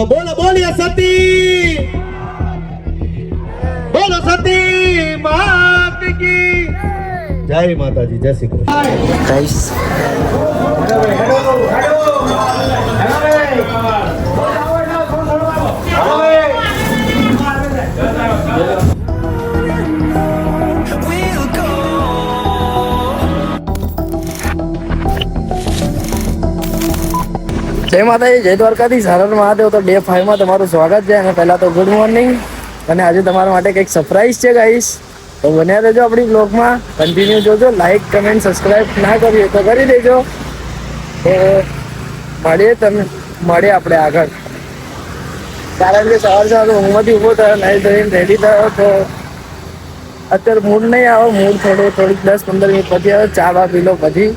તો બોલો બોલીએ સતી બોલો સતી માત કી. જય માતાજી જય શ્રી કૃષ્ણ. જય માતાજી, જય દ્વારકાથી સારણ મહાદેવ તો ડે ફાઈવમાં તમારું સ્વાગત છે અને પહેલાં તો ગુડ મોર્નિંગ અને આજે તમારા માટે કંઈક સરપ્રાઈઝ છે ગાઈસ તો બન્યા રહેજો આપણી બ્લોગમાં કન્ટિન્યુ જોજો લાઈક કમેન્ટ સબસ્ક્રાઈબ ના કરી તો કરી દેજો. તો મળીએ તમે, મળીએ આપણે આગળ. કારણ કે સવાર સવાર ઊંઘમાંથી ઊભો થયો નાઈ ધોઈને રેડી થયો, તો અત્યારે મૂડ નહીં આવો મૂડ થોડો, થોડીક દસ પંદર મિનિટ પછી આવે, ચા, બા, પી લો પછી.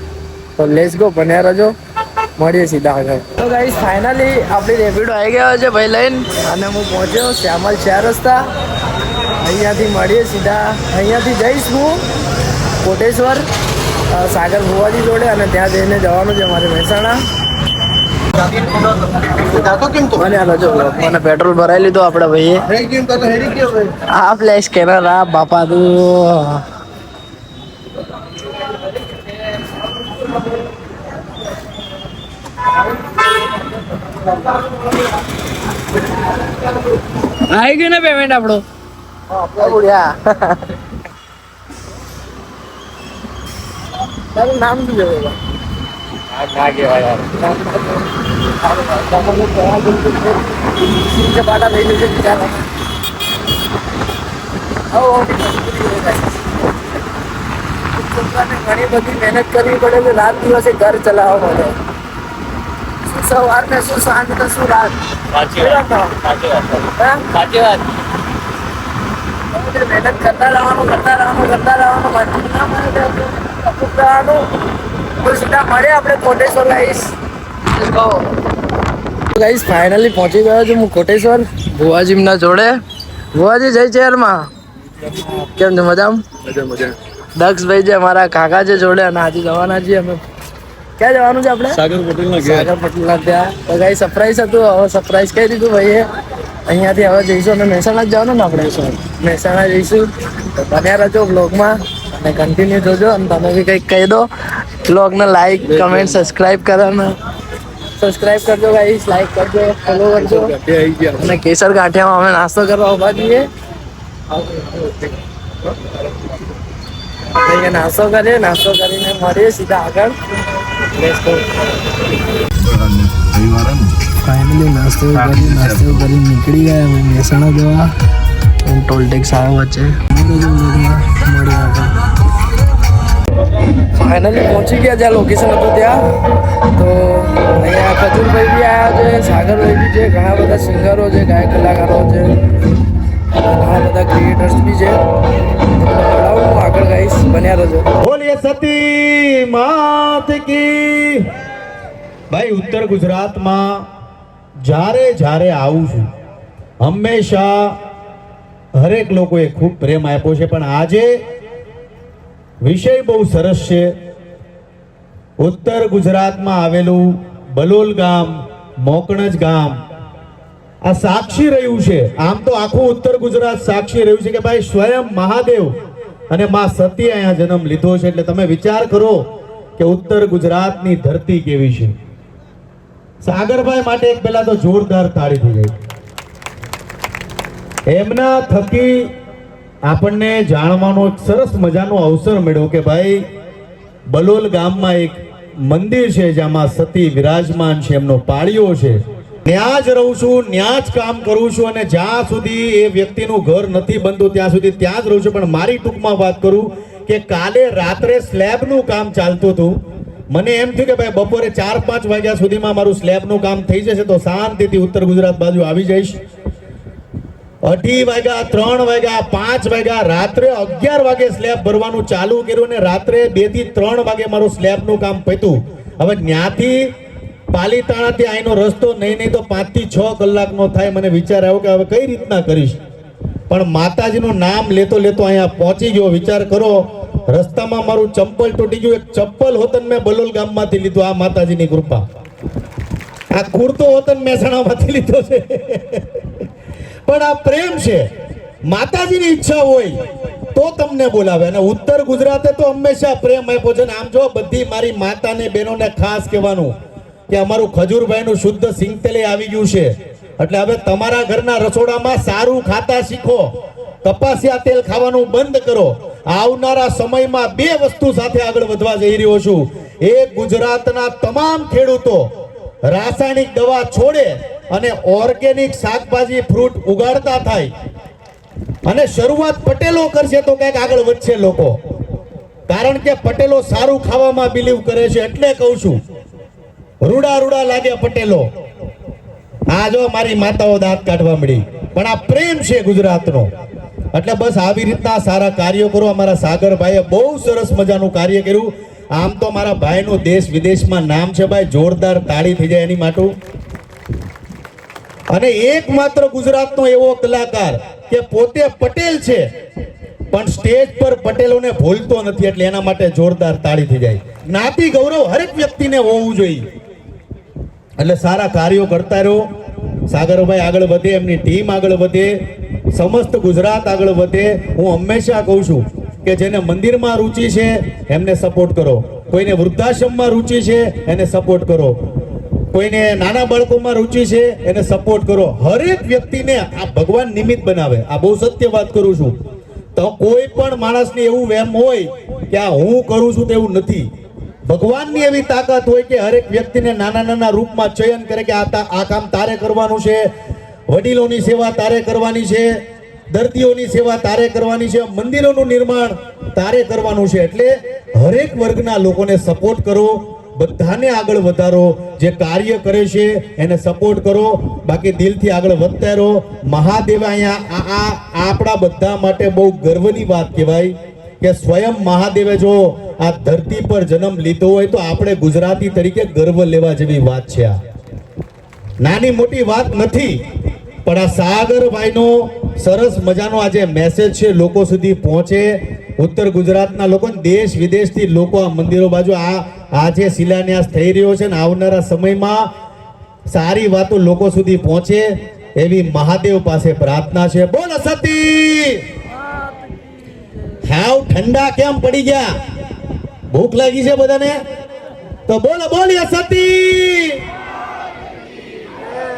તો લેસ ગો બન્યા રહેજો. મળીએ સીધા આગળ તો ગાઈસ ફાઇનલી આપણી રેપિડો આવી ગયો છે ભાઈ લઈને. અને હું પહોંચ્યો શ્યામલ ચાર રસ્તા. અહીંયાથી મળીએ સીધા. અહીંયાથી જઈશ હું કોટેશ્વર સાગર ભુવાજી જોડે અને ત્યાં જઈને જવાનું છે મારે મહેસાણા. રજો મને પેટ્રોલ ભરાઈ લીધું આપણે ભાઈએ. આ ફ્લેશ કેનર આ બાપા તું આવી ગયું ને પેમેન્ટ આપણો બુડિયા તારું નામ શું છે ભાઈ? સિંહ ચપાટા થઈ જશે બિચારા. હઉ, હઉ, છોકરાને ઘણી બધી મહેનત કરવી પડે છે રાત દિવસે ઘર ચલાવવા માટે શું સવાર ને શું સાંજ ને શું રાત? સાચી વાત સાચી વાત. સાચી વાત. મહેનત કરતા રહેવાનું કરતા રહેવાનું કરતા રહેવાનું મજબૂર ના મળે તો સીધા મળે આપણે કોટેશ્વર ફાઇનલી પહોંચી ગયો છું હું કોટેશ્વર ભુવાજીમના જોડે. ભુવાજી જય ચેરમાં કેમ છે મજામાં? દક્ષભાઈ છે અમારા કાકા છે જોડે અને આજે જવાના છીએ અમે. ક્યાં જવાનું છે આપણે? સાગર પટેલ ના સાગર પટેલના ત્યાં. તો ગાઈ સરપ્રાઈઝ હતું. હવે સરપ્રાઈઝ કહી દીધું ભાઈએ? અહીંયાથી હવે જઈશું અને મહેસાણા જ જવાનું ને આપણે? મહેસાણા જઈશું. તો બન્યા રહેજો બ્લોગમાં અને કન્ટિન્યુ જોજો અને તમે બી કંઈક કહી દો. બ્લોગને લાઈક કમેન્ટ સબસ્ક્રાઈબ કરો. ને સબસ્ક્રાઈબ કરજો ગાઈસ લાઈક કરજો ફોલો કરજો. અને કેસર ગાંઠિયામાં અમે નાસ્તો કરવા ઊભા છીએ. અહીંયા નાસ્તો કરીએ નાસ્તો કરીને મળીએ સીધા આગળ. ફાઇનલી નાસ્તો કરી નાસ્તો કરી નીકળી ગયા અમે મહેસાણા જવા. અને ટોલ ટેક્સ આવ્યો વચ્ચે. ફાઇનલી પહોંચી ગયા જ્યાં લોકેશન હતું ત્યાં. તો અહીંયા ખજૂરભાઈ બી આવ્યા છે સાગરભાઈ બી છે ઘણા બધા સિંગરો છે ગાયક કલાકારો છે. ઘણા બધા ક્રિએટર્સ બી છે. આગળ ગાઈશ બન્યા રહેજો. બોલીએ સતી માત કી. ભાઈ, ઉત્તર ગુજરાતમાં જ્યારે જ્યારે આવું છું, હંમેશા હરેક લોકોએ ખૂબ પ્રેમ આપ્યો છે, પણ આજે વિષય બહુ સરસ છે. ઉત્તર ગુજરાતમાં આવેલું બલોલ ગામ, મોકણજ ગામ આ સાક્ષી રહ્યું છે. આમ તો આખું ઉત્તર ગુજરાત સાક્ષી રહ્યું છે કે ભાઈ સ્વયં મહાદેવ અને માં સતી અહીંયા જન્મ લીધો છે. એટલે તમે વિચાર કરો કે ઉત્તર ગુજરાતની ધરતી કેવી છે. સાગરભાઈ માટે એક પહેલા તો જોરદાર તાળી થઈ ગઈ. એમના થકી આપણને જાણવાનો સરસ મજાનો અવસર મળ્યો કે ભાઈ બલોલ ગામમાં એક મંદિર છે જેમાં સતી વિરાજમાન છે. એમનો પાળીઓ છે. ત્યાં જ રહું છું, ત્યાં જ કામ કરું છું અને જ્યાં સુધી એ વ્યક્તિનું ઘર નથી બનતું, ત્યાં સુધી ત્યાં જ રહું છું. પણ મારી ટૂંકમાં વાત કરું કે કાલે રાત્રે સ્લેબનું કામ ચાલતું હતું. મને એમ થયું કે ભાઈ બપોરે ચાર પાંચ વાગ્યા સુધીમાં મારું સ્લેબનું કામ થઈ જશે તો શાંતિથી ઉત્તર ગુજરાત બાજુ આવી જઈશ. અઢી વાગ્યા, ત્રણ વાગ્યા, પાંચ વાગ્યા, રાત્રે અગિયાર વાગે સ્લેબ ભરવાનું ચાલુ કર્યું અને રાત્રે બેથી ત્રણ વાગે મારું સ્લેબનું કામ પત્યું. હવે ત્યાંથી પાલીતાણાથી અહીંનો રસ્તો નહીં નહીં તો પાંચથી છ કલાકનો થાય. મને વિચાર આવ્યો કે હવે કઈ રીતના કરીશ? પણ માતાજીનું નામ લેતો લેતો અહીંયા પહોંચી ગયો. વિચાર કરો, રસ્તામાં મારું ચંપલ તૂટી ગયું. એક ચપ્પલ હોતન મેં બલોલ ગામમાંથી લીધું. આ માતાજીની કૃપા. આ કુર્તો હોતન મહેસાણામાંથી લીધો છે. પણ આ પ્રેમ છે. માતાજીની ઈચ્છા હોય તો તમને બોલાવે. અને ઉત્તર ગુજરાતે તો હંમેશા પ્રેમ આપ્યો છે. ને આમ જો બધી મારી માતાને બહેનોને ખાસ કહેવાનું. કે અમારું ખજૂરભાઈનું શુદ્ધ સિંગતેલે આવી ગયું છે. એટલે હવે તમારા ઘરના રસોડામાં સારું ખાતા શીખો. તપાસ્યા તેલ ખાવાનું બંધ કરો. આવનારા સમયમાં બે વસ્તુ સાથે આગળ વધવા જઈ રહ્યો છું. એક ગુજરાતના તમામ ખેડૂતો રાસાયણિક દવા છોડે અને ઓર્ગેનિક શાકભાજી ફ્રૂટ ઉગાડતા થાય. અને શરૂઆત પટેલો કરશે તો કંઈક આગળ વધશે લોકો. કારણ કે પટેલો સારું ખાવામાં બિલીવ કરે છે એટલે કહું છું. રૂડા રૂડા લાગે પટેલો. આ જો મારી માતાઓ દાંત કાઢવા મળી. પણ આ પ્રેમ છે ગુજરાતનો. એટલે બસ આવી રીતના સારા કાર્યો કરો. અમારા સાગરભાઈએ બહુ સરસ મજાનું કાર્ય કર્યું. આમ તો મારા ભાઈનું દેશ વિદેશમાં નામ છે ભાઈ. જોરદાર તાળી થઈ જાય એની માટું. અને એકમાત્ર ગુજરાતનો એવો કલાકાર કે પોતે પટેલ છે. પણ સ્ટેજ પર પટેલોને ભૂલતો નથી. એટલે એના માટે જોરદાર તાળી થઈ જાય. જ્ઞાતિ ગૌરવ હરેક વ્યક્તિને હોવું જોઈએ. એટલે સારા કાર્યો કરતા રહો. સાગરભાઈ આગળ વધે, એમની ટીમ આગળ વધે, સમસ્ત ગુજરાત આગળ વધે. હું હંમેશા કહું છું કે જેને મંદિરમાં રુચિ છે, એમને સપોર્ટ કરો. કોઈને વૃદ્ધાશ્રમમાં રુચિ છે, એને સપોર્ટ કરો. કોઈને નાના બાળકોમાં રુચિ છે, એને સપોર્ટ કરો. હરેક વ્યક્તિને આ ભગવાન નિમિત્ત બનાવે. આ બહુ સત્ય વાત કરું છું. તો કોઈ પણ માણસને એવું વહેમ હોય કે આ હું કરું છું તેવું નથી. ભગવાનની એવી તાકાત હોય કે હરેક વ્યક્તિને નાના નાના રૂપમાં ચયન કરે કે આ આ કામ તારે કરવાનું છે, વડીલોની સેવા તારે કરવાની છે, દર્દીઓની સેવા તારે કરવાની છે, મંદિરોનું નિર્માણ તારે કરવાનું છે. એટલે હરેક વર્ગના લોકોને સપોર્ટ કરો, બધાને આગળ વધારો, જે કાર્ય કરે છે એને સપોર્ટ કરો, બાકી દિલથી આગળ વધતા રહો. મહાદેવ અહીંયા આ આપણા બધા માટે બહુ ગર્વની વાત કહેવાય કે સ્વયં મહાદેવે જો આ ધરતી પર જન્મ લીધો હોય તો આપણે ગુજરાતી તરીકે ગર્વ લેવા જેવી વાત છે આ. નાની મોટી વાત નથી પણ આ સાગરભાઈનો સરસ મજાનો આ જે મેસેજ છે લોકો સુધી પહોંચે. ઉત્તર ગુજરાતના લોકો દેશ વિદેશથી લોકો આ મંદિરો બાજુ આ આ જે શિલાન્યાસ થઈ રહ્યો છે ને આવનારા સમયમાં સારી વાતો લોકો સુધી પહોંચે એવી મહાદેવ પાસે પ્રાર્થના છે. બોલ સતી હાવ ઠંડા કેમ પડી ગયા? ભૂખ લાગી છે બધાને? તો બોલો બોલીએ સતી.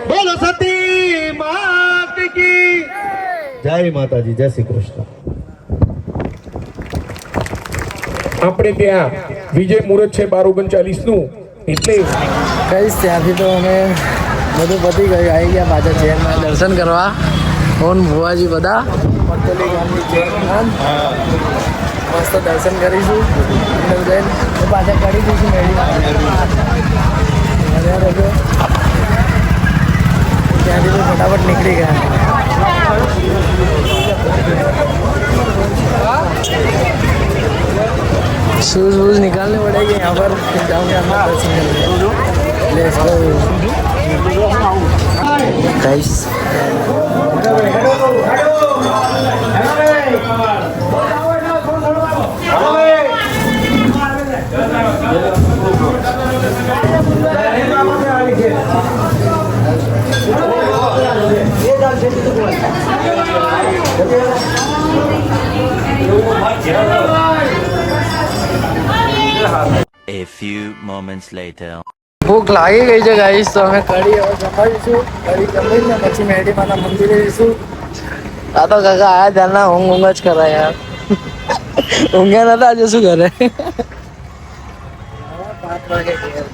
બોલો સતી માત કી. જય માતાજી જય શ્રી કૃષ્ણ. આપણે ત્યાં વિજય મુહૂર્ત છે બાર ઓગણચાલીસનું એટલે કઈશ ત્યાંથી તો અમે બધું પતી ગયું. આવી ગયા પાછા ચેરમાં દર્શન કરવા. ફોન ભુવાજી બધા. મક્તલી ગામની ચેરમાં મસ્ત દર્શન કરીશું અંદર જઈને તો પાછા કરી દઈશું મેળીમાં મજા રહેજો ત્યાંથી તો ફટાફટ નીકળી ગયા शूज वूज निकालने पड़ेंगे यहाँ पर फिर जाऊंगे A few moments later. ભૂખ લાગી ગઈ છે ગાઈસ તો અમે કઢી હવે જમાડીશું કઢી જમીને પછી મેડીમાના મંદિરે જઈશું આ તો કાકા આયા ત્યારના ઊંઘ ઊંઘ જ કરા યાર ઊંઘ્યા નતા આજે શું કરે સતીશ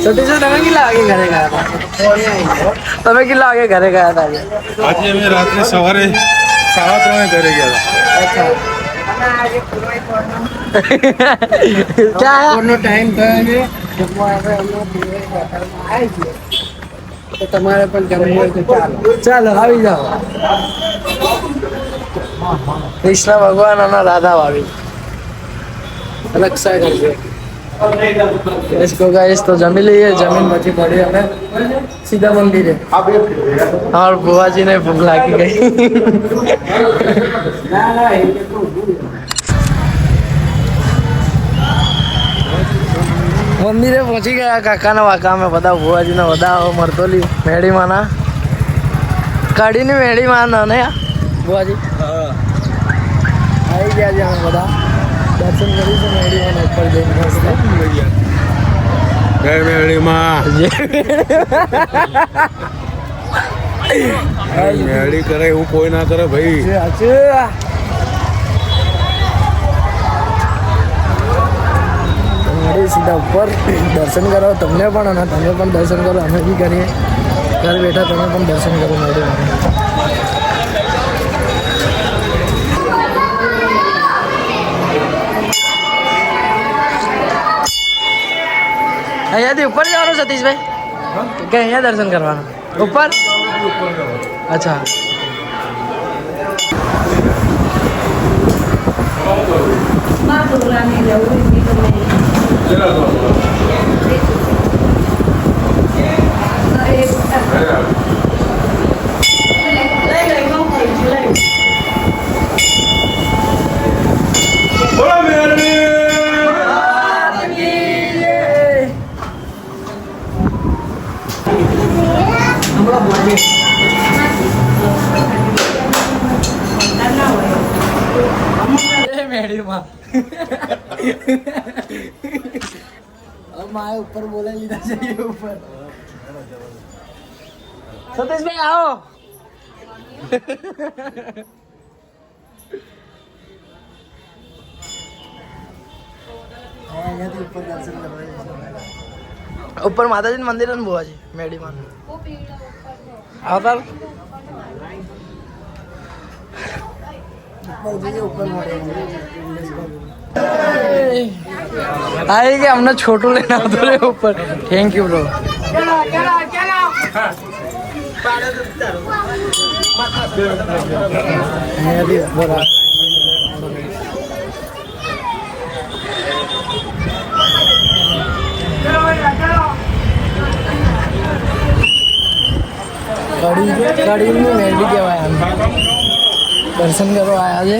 તમે કેટલા વાગે ઘરે ગયા હતા તમે કેટલા વાગે ઘરે ગયા હતા આજે અમે રાત્રે સવારે સાડા ત્રણે ઘરે ગયા હતા. ટાઈમ થયો તમારે પણ જમવું હોય તો ચાલો. ચાલો આવી જાઓ. કૃષ્ણ ભગવાન અને રાધા ભાવી રક્ષા કરશે લેટ્સ ગો ગાઈસ તો જમી લઈએ. જમીન પછી પડી અમે. સીધા મંદિરે. અમાર બુવાજીને ભૂખ લાગી ગઈ. મંદિરે પહોંચી ગયા કાકાના વાકા. અમે બધા ભુવાજીને બધા મરતોલી મેળીમાંના. કાઢીને મેળીમાં ના ને ભુવાજી. આવી ગયા છે અમે બધા. દર્શન કરીશું મેળીમાં ઉપર જઈને જય મેળીમાં. મેળી કરે એવું કોઈ ના કરે ભાઈ. સીધા ઉપર દર્શન કરો તમને પણ અને તમે પણ દર્શન કરો અમે બી કરીએ. ઘર બેઠા તમે પણ દર્શન કરો મેળી અહીંયાથી ઉપર જવાનું સતીશભાઈ? કે અહીંયા દર્શન કરવાનું? ઉપર? અચ્છા. મેળીમાં મારે ઉપર બોલાવી લીધા છે એ ઉપર. સતીશભાઈ આવો. ઉપર માતાજી મંદિર ને બુવાજી મેડીમાં. આવતા આવી કે અમને છોટું લઈને આવતો રે ઉપર થેન્ક યુ બ્રો કડી કડીની મેરડી કહેવાય આમ દર્શન કરવા આવ્યા છે.